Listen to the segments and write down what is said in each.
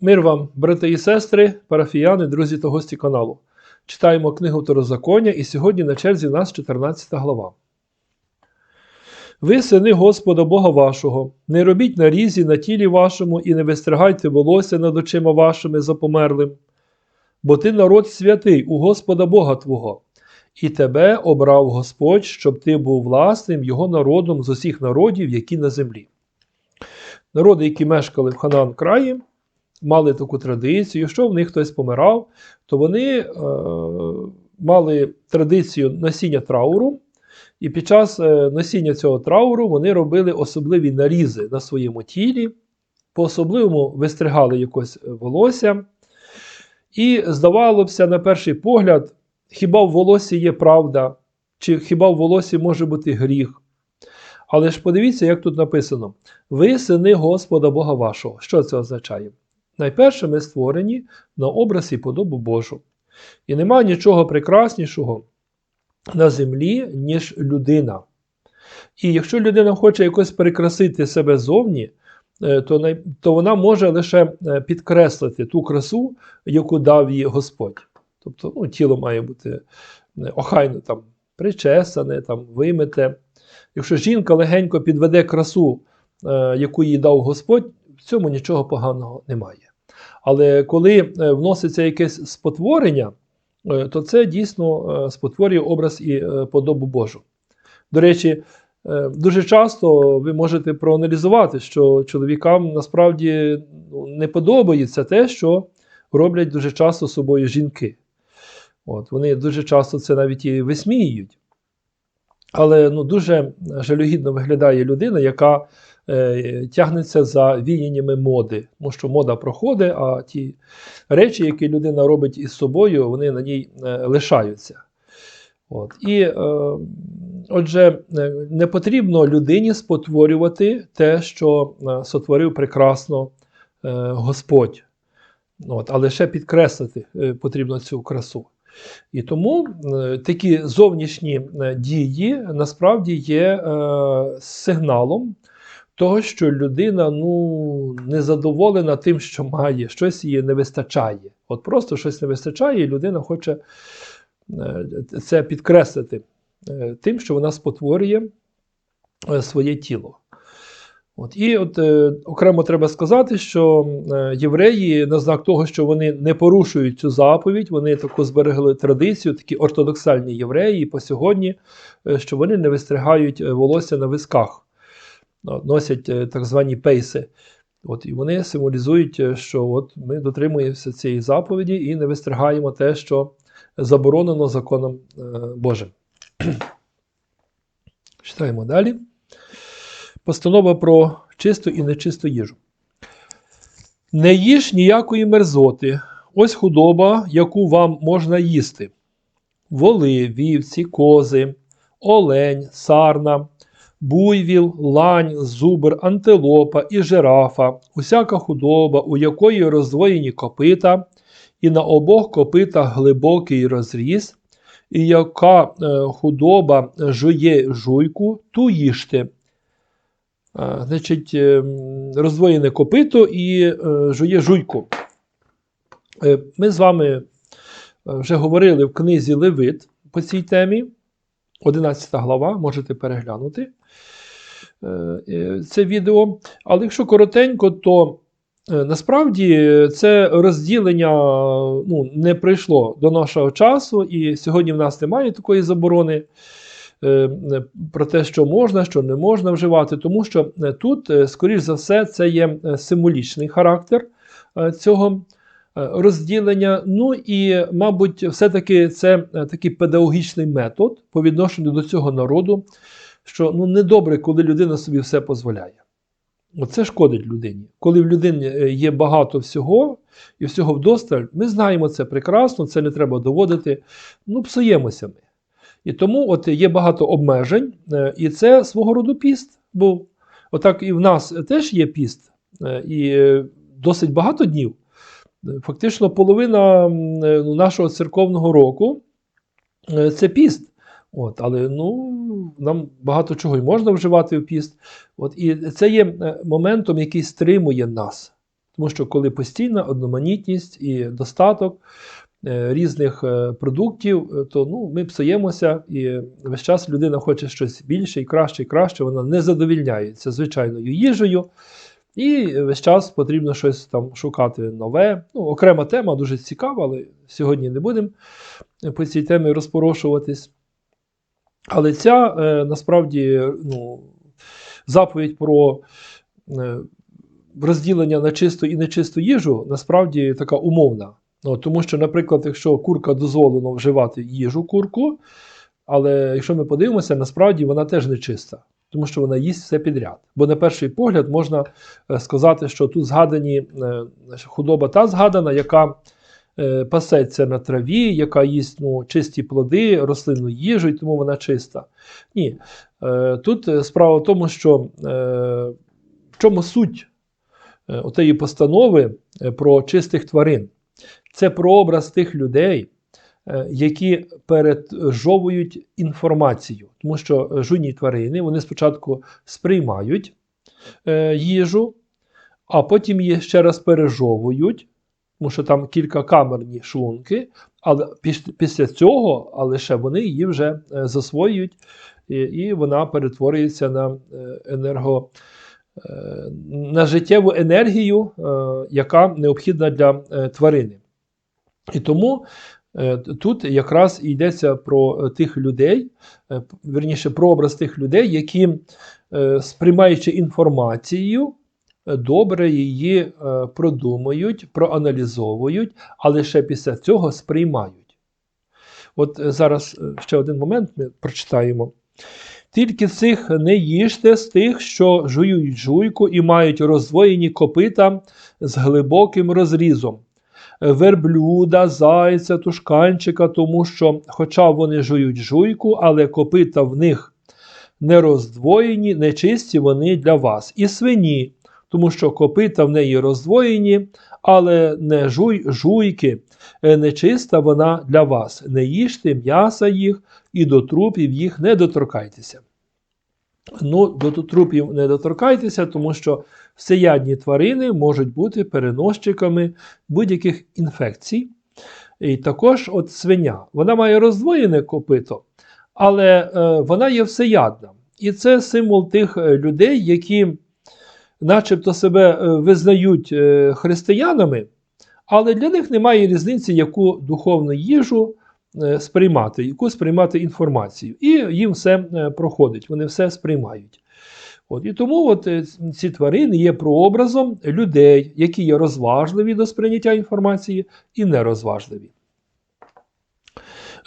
Мир вам, брати і сестри, парафіяни, друзі та гості каналу. Читаємо книгу Второзаконня, і сьогодні на черзі нас 14 глава. Ви, сини Господа Бога вашого, не робіть нарізі на тілі вашому і не вистригайте волосся над очима вашими за померлим, бо ти народ святий у Господа Бога Твого, і тебе обрав Господь, щоб ти був власним Його народом з усіх народів, які на землі. Народи, які мешкали в Ханан краї, мали таку традицію, якщо в них хтось помирав, то вони е, мали традицію носіння трауру, і під час е, носіння цього трауру вони робили особливі нарізи на своєму тілі, по-особливому вистригали якось волосся. І здавалося, на перший погляд, хіба в волосі є правда, чи хіба в волосі може бути гріх. Але ж подивіться, як тут написано: ви сини Господа Бога вашого. Що це означає? Найперше ми створені на образ і подобу Божу. І нема нічого прекраснішого на землі, ніж людина. І якщо людина хоче якось перекрасити себе зовні, е, то, най... то вона може лише е, підкреслити ту красу, яку дав їй Господь. Тобто ну, тіло має бути е, охайно там, причесане, там, вимите. Якщо жінка легенько підведе красу, яку їй дав Господь, в цьому нічого поганого немає. Але коли вноситься якесь спотворення, то це дійсно спотворює образ і подобу Божу. До речі, дуже часто ви можете проаналізувати, що чоловікам насправді ну, не подобається те, що роблять дуже часто собою жінки. От, Вони дуже часто це навіть і висміюють. Але ну, дуже жалюгідно виглядає людина, яка е, тягнеться за віяннями моди. Тому що мода проходить, а ті речі, які людина робить із собою, вони на ній е, лишаються. От. І, е, отже, е, не потрібно людині спотворювати те, що е, сотворив прекрасно е, Господь. От, А лише підкреслити е, потрібно цю красу. І тому е, такі зовнішні е, дії насправді є е, сигналом того, що людина ну, задоволена тим, що має, щось їй не вистачає. От просто щось не вистачає, і людина хоче це підкреслити тим, що вона спотворює своє тіло. От, І от е, окремо треба сказати, що е, євреї, на знак того, що вони не порушують цю заповідь, вони таку зберегли традицію, такі ортодоксальні євреї по сьогодні, е, що вони не вистригають е, волосся на висках, носять е, так звані пейси. От, І вони символізують, е, що от ми дотримуємося цієї заповіді і не вистригаємо те, що заборонено законом е, Божим. Читаємо далі. Постанова про чисту і нечисту їжу. Не їж ніякої мерзоти. Ось худоба, яку вам можна їсти: воли, вівці, кози, олень, сарна, буйвіл, лань, зубр, антилопа і жирафа, усяка худоба, у якої роздвоєні копита, і на обох копитах глибокий розріз, і яка е, худоба жує жуйку, ту їжте значить, е, роздвоєне копито і е, жує жуйку. Е, ми з вами вже говорили в книзі Левит по цій темі. 11 глава, можете переглянути це відео. Але якщо коротенько, то насправді це розділення ну, не прийшло до нашого часу, і сьогодні в нас немає такої заборони. Е, про те, що можна, що не можна вживати, тому що е, тут, е, скоріш за все, це є символічний характер цього розділення. Ну і, мабуть, все-таки це такий педагогічний метод по відношенню до цього народу, що ну, недобре, коли людина собі все дозволяє. Оце шкодить людині. Коли в людині є багато всього і всього вдосталь, ми знаємо це прекрасно, це не треба доводити. Ну, псуємося ми. І тому от є багато обмежень, е, і це свого роду піст. Бо отак і в нас теж є піст, е, і досить багато днів. Фактично, половина нашого церковного року е, це піст. От, Але ну, нам багато чого й можна вживати в піст. От, І це є моментом, який стримує нас. Тому що коли постійна одноманітність і достаток е, різних е, продуктів, е, то ну, ми псуємося, і весь час людина хоче щось більше і краще, і краще. Вона не задовільняється звичайною їжею. І весь час потрібно щось там шукати нове. Ну, окрема тема дуже цікава, але сьогодні не будемо по цій темі розпорошуватись. Але ця е, насправді ну, заповідь про е, розділення на чисту і нечисту їжу насправді така умовна. Ну, тому що, наприклад, якщо курка дозволено вживати їжу курку, але якщо ми подивимося, насправді вона теж нечиста, тому що вона їсть все підряд. Бо на перший погляд можна е, сказати, що тут згадані худоба та згадана, яка пасеться на траві, яка їсть ну, чисті плоди, рослинну їжу, і тому вона чиста. Ні. Е, Тут е, справа в тому, що е, в чому суть е, отеї постанови е, про чистих тварин. Це прообраз тих людей, е, які пережовують інформацію. Тому що е, жуйні тварини вони спочатку сприймають е, їжу, а потім її ще раз пережовують, тому що там кількакамерні шлунки, але піс- після цього лише вони її вже е, засвоюють, і, і вона перетворюється на е, енерго. е, На життєву енергію, яка необхідна для тварини. І тому тут якраз йдеться про тих людей, е, вірніше, про образ тих людей, які, сприймаючи інформацію, добре її е, продумують, проаналізовують, а лише після цього сприймають. От е, зараз е, ще один момент ми прочитаємо. Тільки цих не їжте з тих, що жують жуйку і мають роздвоєні копита з глибоким розрізом верблюда, зайця, тушканчика, тому що, хоча вони жують жуйку, але копита в них не роздвоєні, нечисті вони для вас. І свині, тому що копита в неї роздвоєні, але не жуй жуйки, Е, нечиста вона для вас. Не їжте м'яса їх і до трупів їх не доторкайтеся. Ну, до трупів не доторкайтеся, тому що всеядні тварини можуть бути переносчиками будь-яких інфекцій. І також от свиня. Вона має роздвоєне копито, але е, вона є всеядна. І це символ тих е, людей, які начебто себе е, визнають е, християнами, але для них немає різниці, яку духовну їжу е, сприймати, яку сприймати інформацію. І їм все проходить, вони все сприймають. От, і тому от, ці тварини є прообразом людей, які є розважливі до сприйняття інформації і нерозважливі.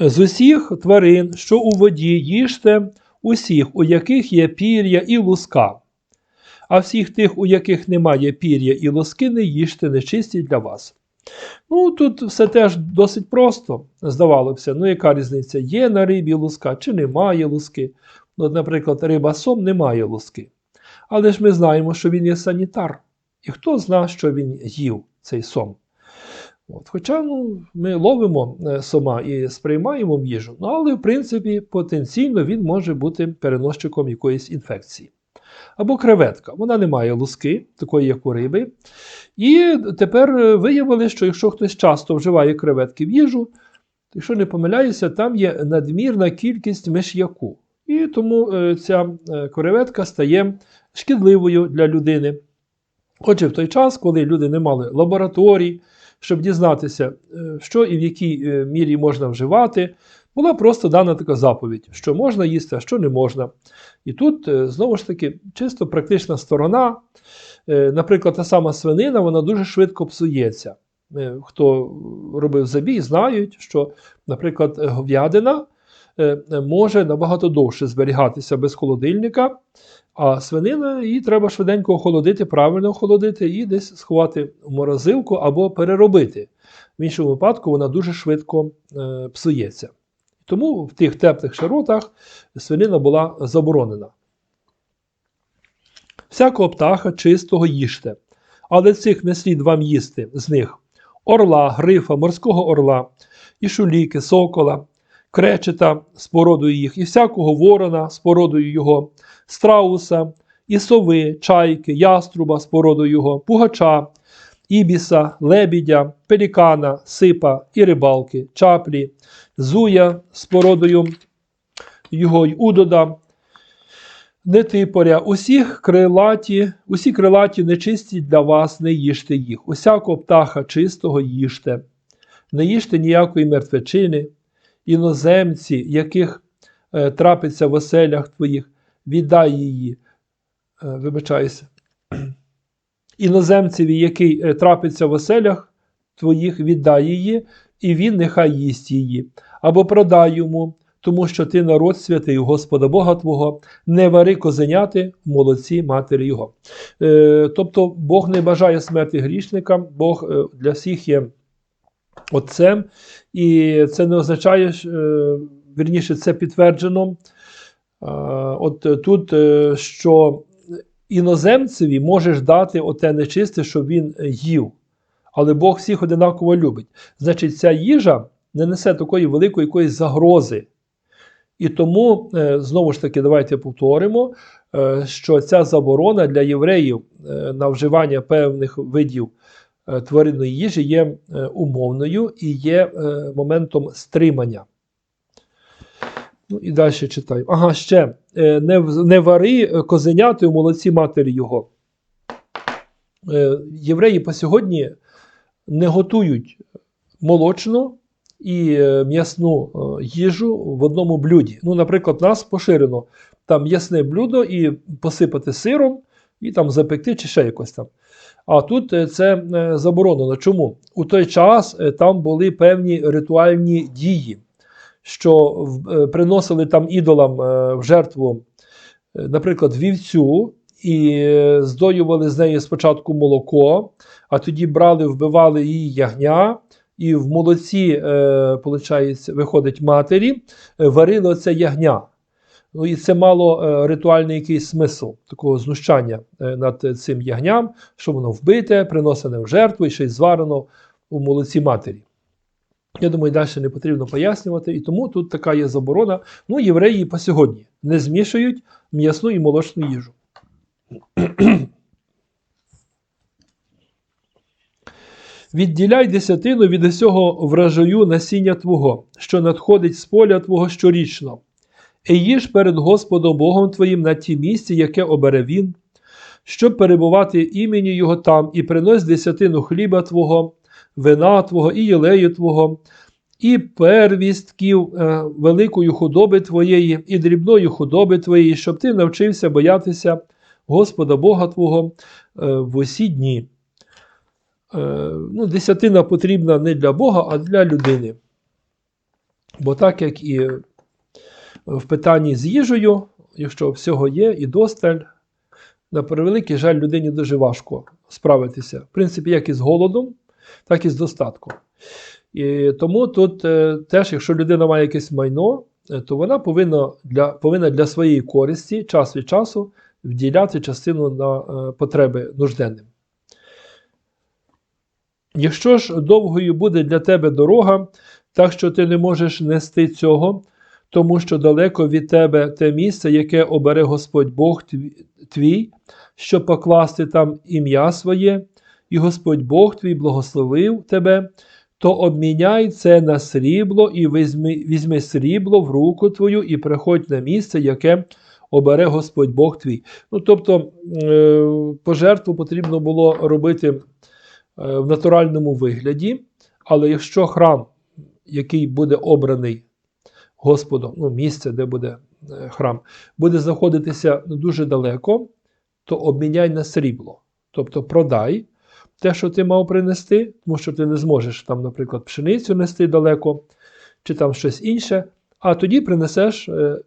З усіх тварин, що у воді, їжте усіх, у яких є пір'я і луска. А всіх тих, у яких немає пір'я і луски, не їжте нечисті для вас. Ну, тут все теж досить просто, здавалося. Ну, яка різниця? Є на рибі луска чи немає луски? От, наприклад, риба сом не має луски. Але ж ми знаємо, що він є санітар. І хто зна, що він їв цей сом. От. Хоча ну, ми ловимо е, сома і сприймаємо їжу, ну, але в принципі потенційно він може бути переносчиком якоїсь інфекції. Або креветка. Вона не має луски, такої, як у риби. І тепер е, виявили, що якщо хтось часто вживає креветки в їжу, якщо не помиляюся, там є надмірна кількість миш'яку. І тому е, ця е, креветка стає шкідливою для людини. Отже, в той час, коли люди не мали лабораторій, щоб дізнатися, е, що і в якій е, мірі можна вживати, була просто дана така заповідь, що можна їсти, а що не можна. І тут, е, знову ж таки, чисто практична сторона. Наприклад, та сама свинина, вона дуже швидко псується. Хто робив забій, знають, що, наприклад, говядина може набагато довше зберігатися без холодильника, а свинина її треба швиденько охолодити, правильно охолодити і десь сховати в морозилку або переробити. В іншому випадку вона дуже швидко е, псується. Тому в тих теплих широтах свинина була заборонена. Всякого птаха чистого їжте, але цих не слід вам їсти з них орла, грифа, морського орла, і шуліки, сокола, кречета з породою їх, і всякого ворона з породою його, страуса, і сови, чайки, яструба з породою його, пугача, ібіса, лебідя, пелікана, сипа і рибалки, чаплі, зуя з породою його й удода, нетипоря, усіх крилаті, усі крилаті нечисті для вас, не їжте їх, усякого птаха чистого їжте, не їжте ніякої мертвечини, іноземці, яких е, трапиться в оселях твоїх, віддай її. Е, вибачаюся. Іноземцеві, який е, трапиться в оселях твоїх, віддай її, і він нехай їсть її, або продай йому, тому що ти народ святий Господа Бога Твого, не вари козеняти в молоці матері Його. Тобто Бог не бажає смерті грішника, Бог для всіх є Отцем, і це не означає, що, е, вірніше, це підтверджено. Е, От тут, е, що іноземцеві можеш дати оте нечисте, щоб він їв. Але Бог всіх одинаково любить. Значить, ця їжа не несе такої великої якоїсь загрози. І тому, знову ж таки, давайте повторимо, що ця заборона для євреїв на вживання певних видів тваринної їжі є е, умовною і є е, моментом стримання. Ну і далі читаю. Ага, ще е, не, не вари е, козеняти у молоці матері його. Е, Євреї по сьогодні не готують молочну і е, м'ясну е, їжу в одному блюді. Ну, наприклад, у нас поширено там м'ясне блюдо і посипати сиром, і там запекти чи ще якось там. А тут е, це е, заборонено. Чому? У той час е, там були певні ритуальні дії, що приносили там ідолам в жертву, наприклад, вівцю, і здоювали з неї спочатку молоко, а тоді брали, вбивали її ягня, і в молоці, виходить матері, варили це ягня. Ну і це мало е, ритуальний якийсь смисл такого знущання е, над цим ягням, що воно вбите, приносене в жертву і ще й зварено у молоці матері. Я думаю, далі не потрібно пояснювати, і тому тут така є заборона. Ну, євреї по сьогодні не змішують м'ясну і молочну їжу. Відділяй десятину від усього врожаю насіння Твого, що надходить з поля Твого щорічно, і їж перед Господом Богом Твоїм на ті місці, яке обере Він, щоб перебувати імені Його там, і принось десятину хліба Твого, вина Твого і єлею Твого, і первістків е, великої худоби Твоєї, і дрібної худоби Твоєї, щоб ти навчився боятися Господа Бога Твого е, в усі дні. Е, ну, десятина потрібна не для Бога, а для людини. Бо так як і в питанні з їжею, якщо всього є і досталь, на превеликий жаль, людині дуже важко справитися. В принципі, як і з голодом, так і з достатком. І тому тут е, теж, якщо людина має якесь майно, е, то вона повинна для, повинна для своєї користі час від часу вділяти частину на е, потреби нужденним. Якщо ж довгою буде для тебе дорога, так що ти не можеш нести цього, тому що далеко від тебе те місце, яке обере Господь Бог твій, щоб покласти там ім'я своє, і Господь Бог твій благословив тебе, то обміняй це на срібло і візьми, візьми срібло в руку твою і приходь на місце, яке обере Господь Бог твій. Ну, тобто е, пожертву потрібно було робити е, в натуральному вигляді, але якщо храм, який буде обраний Господом, ну, місце, де буде е, храм, буде знаходитися дуже далеко, то обміняй на срібло. Тобто продай те, що ти мав принести, тому що ти не зможеш там, наприклад, пшеницю нести далеко, чи там щось інше, а тоді принесеш, е,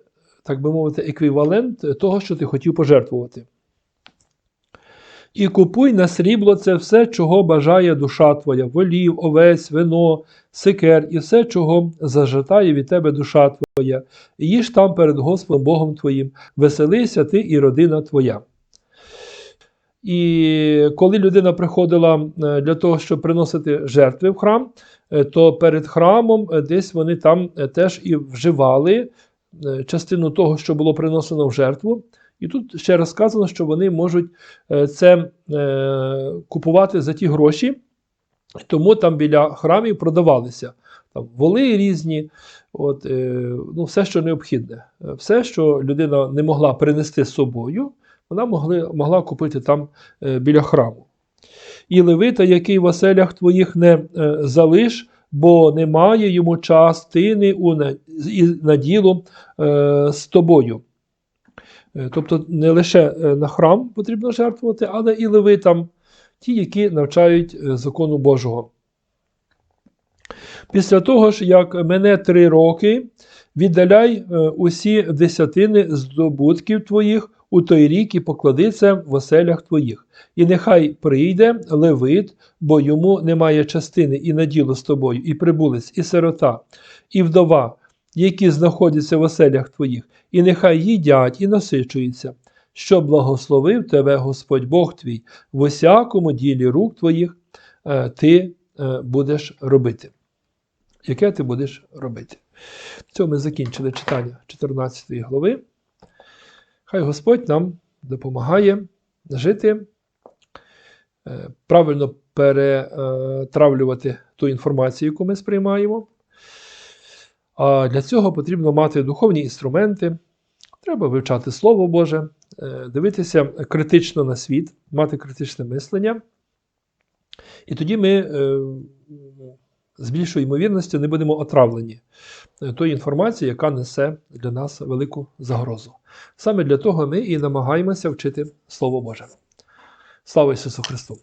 так би мовити, еквівалент того, що ти хотів пожертвувати. І купуй на срібло це все, чого бажає душа твоя, волів, овець, вино, сикер і все, чого зажитає від тебе душа твоя. І їж там перед Господом Богом твоїм, веселися ти і родина твоя. І коли людина приходила е, для того, щоб приносити жертви в храм, е, то перед храмом е, десь вони там теж і вживали частину того, що було приносено в жертву, І тут ще раз сказано, що вони можуть е, це е, купувати за ті гроші, тому там біля храмів продавалися там, воли різні, от, е, ну, все, що необхідне. Все, що людина не могла принести з собою, вона могли, могла купити там біля храму. І левита, який в оселях твоїх не залиш, бо немає йому частини у на, і на е, з тобою. Е, Тобто не лише е, на храм потрібно жертвувати, але і левитам, ті, які навчають е, закону Божого. Після того ж, як мене три роки, віддаляй усі десятини здобутків твоїх у той рік і поклади це в оселях твоїх. І нехай прийде левит, бо йому немає частини і на діло з тобою, і прибулець, і сирота, і вдова, які знаходяться в оселях твоїх, і нехай їдять і насичуються, що благословив тебе Господь Бог твій, в усякому ділі рук твоїх е, ти е, будеш робити. Яке ти будеш робити? Цього ми закінчили читання 14 глави. Хай Господь нам допомагає жити, е, правильно перетравлювати ту інформацію, яку ми сприймаємо. А для цього потрібно мати духовні інструменти, треба вивчати Слово Боже, е, дивитися критично на світ, мати критичне мислення. І тоді ми е, з більшою ймовірністю не будемо отравлені е, тою інформацією, яка несе для нас велику загрозу. Саме для того ми і намагаємося вчити Слово Боже. Слава Ісусу Христу!